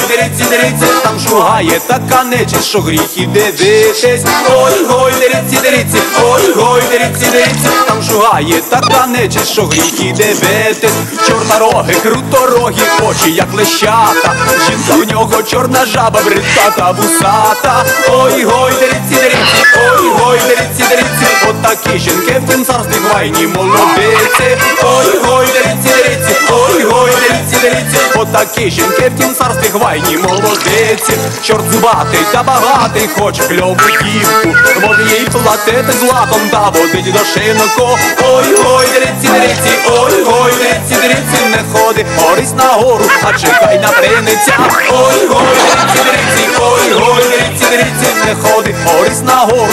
дриці, дриці, там шугає така нечість, що гріх і дивитись. Ой, гой, дриці, дриці, ой, гой, дриці, дриці, там шугає така нечість, що гріх і дивитись. Чорнороги, круторогі, очі, як лещата. Жінка в нього чорна жаба, бридка та вусата. Ой, гой, дриці, дриці, ой, гой, дриці, дриці, отакі жінки в царстві гвайні молодиці. Ой, отакі жінки в тім царстві гвайні молодиці. Чорт зубатий та багатий, хоче кльову дівку. Може їй платити златом та водить до шинку. Ой, гой, дриці, дриці, ой, гой, дриці, дриці, не ходи, Орись на гору, а чекай на приниця. Ой, гой, дриці, дриці, ой, гой, дриці, дриці, не ходи, Орись на гору,